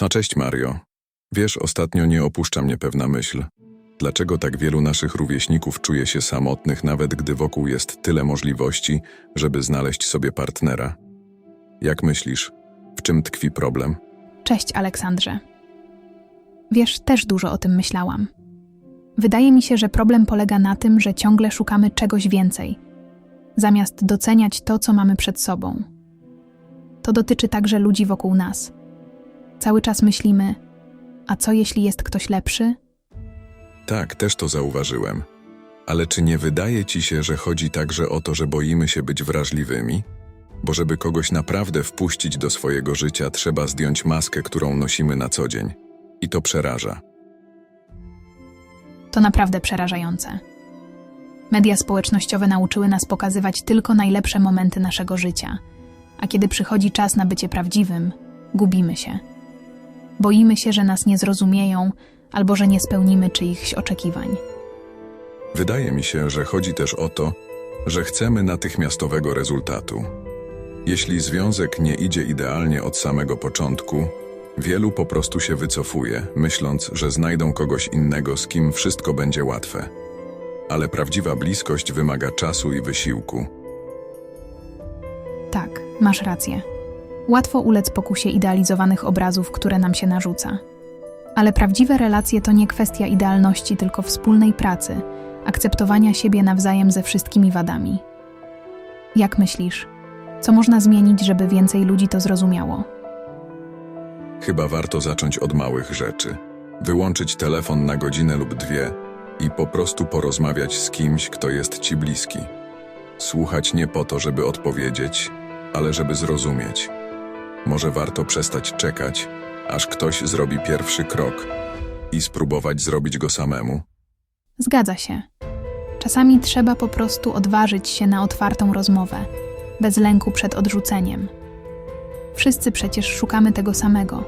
No cześć Mario. Wiesz, ostatnio nie opuszcza mnie pewna myśl. Dlaczego tak wielu naszych rówieśników czuje się samotnych, nawet gdy wokół jest tyle możliwości, żeby znaleźć sobie partnera? Jak myślisz, w czym tkwi problem? Cześć, Aleksandrze. Wiesz, też dużo o tym myślałam. Wydaje mi się, że problem polega na tym, że ciągle szukamy czegoś więcej, zamiast doceniać to, co mamy przed sobą. To dotyczy także ludzi wokół nas. Cały czas myślimy, a co jeśli jest ktoś lepszy? Tak, też to zauważyłem. Ale czy nie wydaje ci się, że chodzi także o to, że boimy się być wrażliwymi? Bo żeby kogoś naprawdę wpuścić do swojego życia, trzeba zdjąć maskę, którą nosimy na co dzień. I to przeraża. To naprawdę przerażające. Media społecznościowe nauczyły nas pokazywać tylko najlepsze momenty naszego życia, a kiedy przychodzi czas na bycie prawdziwym, gubimy się. Boimy się, że nas nie zrozumieją albo że nie spełnimy czyichś oczekiwań. Wydaje mi się, że chodzi też o to, że chcemy natychmiastowego rezultatu. Jeśli związek nie idzie idealnie od samego początku, wielu po prostu się wycofuje, myśląc, że znajdą kogoś innego, z kim wszystko będzie łatwe. Ale prawdziwa bliskość wymaga czasu i wysiłku. Tak, masz rację. Łatwo ulec pokusie idealizowanych obrazów, które nam się narzuca. Ale prawdziwe relacje to nie kwestia idealności, tylko wspólnej pracy, akceptowania siebie nawzajem ze wszystkimi wadami. Jak myślisz, co można zmienić, żeby więcej ludzi to zrozumiało? Chyba warto zacząć od małych rzeczy. Wyłączyć telefon na godzinę lub dwie i po prostu porozmawiać z kimś, kto jest ci bliski. Słuchać nie po to, żeby odpowiedzieć, ale żeby zrozumieć. Może warto przestać czekać, aż ktoś zrobi pierwszy krok i spróbować zrobić go samemu. Zgadza się. Czasami trzeba po prostu odważyć się na otwartą rozmowę, bez lęku przed odrzuceniem. Wszyscy przecież szukamy tego samego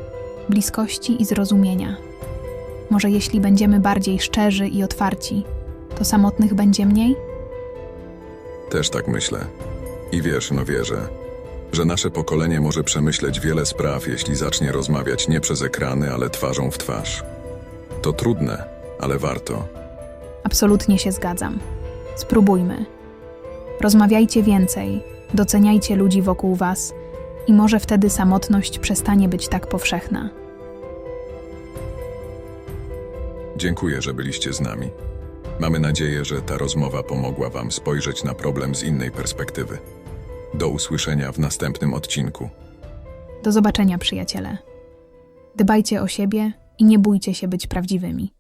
bliskości i zrozumienia. Może jeśli będziemy bardziej szczerzy i otwarci, to samotnych będzie mniej? Też tak myślę. I wiesz, no wierzę, że nasze pokolenie może przemyśleć wiele spraw, jeśli zacznie rozmawiać nie przez ekrany, ale twarzą w twarz. To trudne, ale warto. Absolutnie się zgadzam. Spróbujmy. Rozmawiajcie więcej, doceniajcie ludzi wokół Was i może wtedy samotność przestanie być tak powszechna. Dziękuję, że byliście z nami. Mamy nadzieję, że ta rozmowa pomogła Wam spojrzeć na problem z innej perspektywy. Do usłyszenia w następnym odcinku. Do zobaczenia, przyjaciele. Dbajcie o siebie i nie bójcie się być prawdziwymi.